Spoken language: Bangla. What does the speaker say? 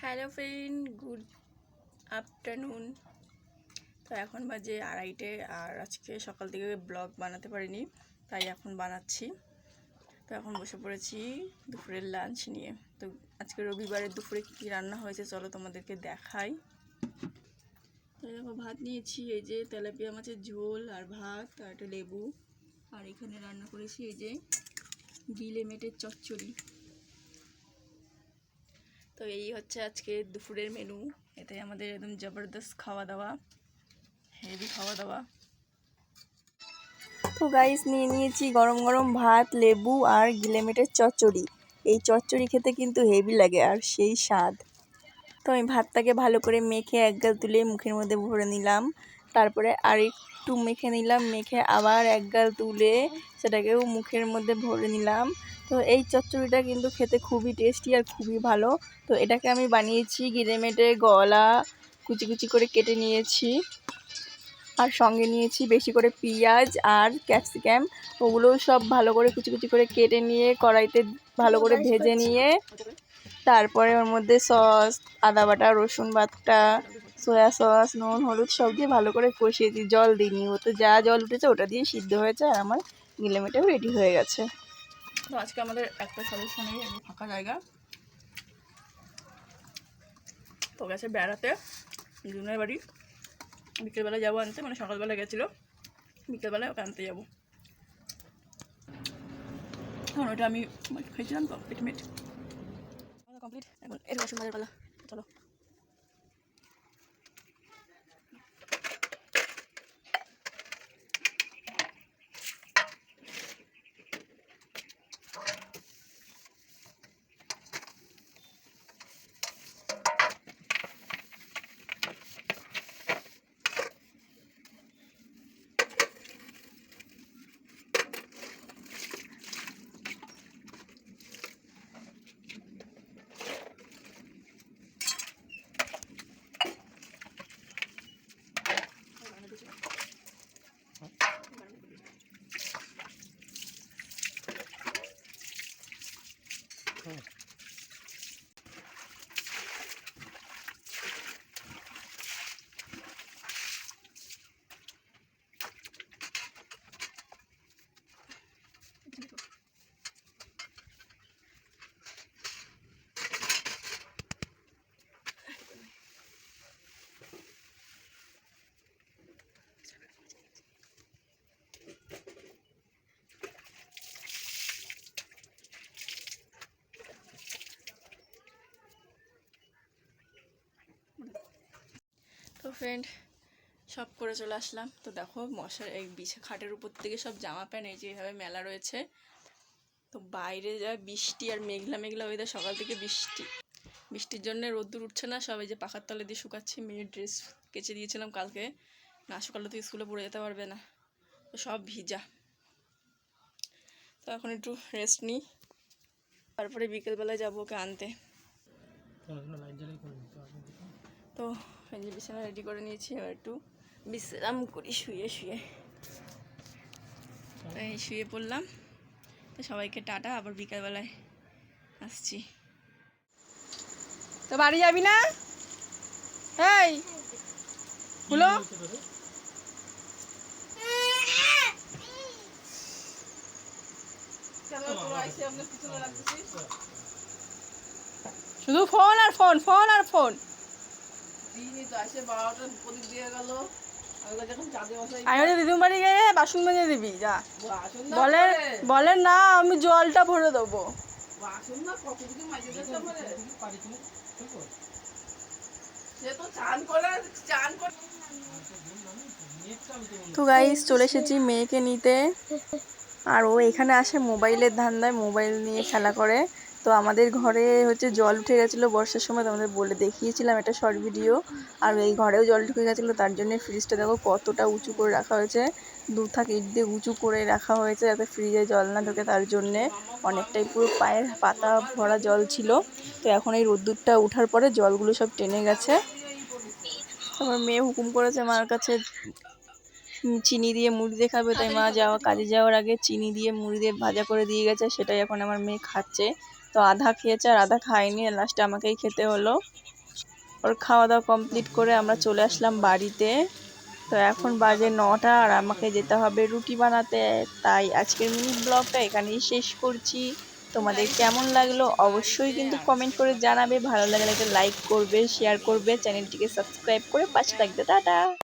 Hello friend, good afternoon. তো এখন বাজে আড়াইটে আর আজকে সকাল থেকে ব্লগ বানাতে পারিনি, তাই এখন বানাচ্ছি। তো এখন বসে পড়েছি দুপুরের লাঞ্চ নিয়ে। তো আজকে রবিবারের দুপুরে কী কী রান্না হয়েছে চলো তোমাদেরকে দেখাই। তো দেখো, ভাত নিয়েছি, এই যে তেলাপিয়া মাছের ঝোল আর ভাত আর একটা লেবু। আর এখানে রান্না করেছি এই যে গিলে মেটের চচ্চড়ি। তো এই হচ্ছে আজকে দুপুরের মেনু এতে আমাদের একদম জবরদস্ত খাওয়া দাওয়া হেভি খাওয়া দাওয়া তো গাইস নিয়ে নিয়েছি গরম গরম ভাত, লেবু আর গিলেমেটের চচ্চড়ি। এই চচ্চড়ি খেতে কিন্তু হেভি লাগে আর সেই স্বাদ। তো আমি ভাতটাকে ভালো করে মেখে একগাল তুলে মুখের মধ্যে ভরে নিলাম। তারপরে আর একটু মেখে নিলাম, মেখে আবার একগাল তুলে সেটাকেও মুখের মধ্যে ভরে নিলাম। তো এই চচ্চড়িটা কিন্তু খেতে খুবই টেস্টি আর খুবই ভালো। তো এটাকে আমি বানিয়েছি গিরেমেটে গলা কুচি কুচি করে কেটে নিয়েছি। আর সঙ্গে নিয়েছি বেশি করে পেঁয়াজ আর ক্যাপসিকাম ওগুলোও সব ভালো করে কুচি কুচি করে কেটে নিয়ে কড়াইতে ভালো করে ভেজে নিয়ে তারপরে ওর মধ্যে সস, আদা বাটা, রসুন বাটা সয়া সস নুন, হলুদ সব দিয়ে ভালো করে কষিয়েছি জল দিইনি, ও তো যা জল উঠেছে ওটা দিয়ে সিদ্ধ হয়েছে আর আমার গিলেমেটাও রেডি হয়ে গেছে। তো আজকে আমাদের একটা সলিউশনে ফাঁকা জায়গা। তো গেছে বেড়াতে জুনের বাড়ি। বিকেলবেলা যাব আনতে মানে সকালবেলা গেছিল। বিকেলবেলায় ওকে আনতে যাব। এখন ওটা আমি খেয়েছিলাম তো পেটমেট কমপ্লিট এখন এর বাসন বাজার পালা চলো। ফ্রেন্ড সব করে চলে আসলাম। তো দেখো মশার এই বিছা খাটের উপর থেকে সব জামা প্যান্ট এই যে এভাবে মেলা রয়েছে। তো বাইরে যা বৃষ্টি আর মেঘলা মেঘলা ওয়েদার সকাল থেকে বৃষ্টি। বৃষ্টির জন্য রোদ্দুর উঠছে না সবাই যে পাখার তলে দিয়ে শুকাচ্ছি। মেয়ের ড্রেস কেচে দিয়েছিলাম কালকে। না সকালে তো স্কুলে পড়ে যেতে পারবে না। তো সব ভিজা। তো এখন একটু রেস্ট নিই। তারপরে বিকেলবেলায় যাব ওকে আনতে। তো যে বিছানা রেডি করে নিয়েছি, এবার একটু বিশ্রাম করি, শুয়ে শুয়ে। এই শুয়ে পড়লাম। তো সবাইকে টাটা, আবার বিকালবেলায় আসছি। তো বাড়ি যাবি না? এই হলো শুধু ফোন আর ফোন ফোন আর ফোন আমি দিদির বাড়ি গিয়ে বাসন মেজে দিবি যা। বলে বলে না আমি জলটা ভরে দেবো। তো গাইস চলে এসেছি মেয়েকে নিতে। আর ও এখানে আসে মোবাইলের ধান্দায় মোবাইল নিয়ে খেলা করে। তো আমাদের ঘরে হচ্ছে জল উঠে গেছিল বর্ষার সময় তোমাদের বলে দেখিয়েছিলাম এটা শর্ট ভিডিও আর এই ঘরেও জল ঢুকে গেছিল, তার জন্য ফ্রিজটা দেখো কতটা উঁচু করে রাখা হয়েছে, দু থাক ইট দিয়ে উঁচু করে রাখা হয়েছে যাতে ফ্রিজে জল না ঢোকে, তার জন্যে অনেকটাই পুরো পায়ের পাতা ভরা জল ছিল। তো এখন এই রোদ্দুরটা উঠার পরে জলগুলো সব টেনে গেছে। তারপর মেয়ে হুকুম করেছে মার কাছে চিনি দিয়ে মুড়ি দিয়ে খাবে, তাই মা যাওয়া, কাজে যাওয়ার আগে চিনি দিয়ে মুড়ি দিয়ে ভাজা করে দিয়ে গেছে, সেটাই এখন আমার মেয়ে খাচ্ছে। তো আধা খেয়েছে আর আধা খায়নি। লাস্টে আমাকেই খেতে হলো। ওর খাওয়া দাওয়া কমপ্লিট করে আমরা চলে আসলাম বাড়িতে। তো এখন বাজে নটা আর আমাকে যেতে হবে রুটি বানাতে। তাই আজকের মিনি ব্লগটা এখানেই শেষ করছি। তোমাদের কেমন লাগল অবশ্যই কিন্তু কমেন্ট করে জানাবে। ভালো লাগলে একটা লাইক করবে শেয়ার করবে চ্যানেলটিকে সাবস্ক্রাইব করে পাশে থাকবে। টাটা!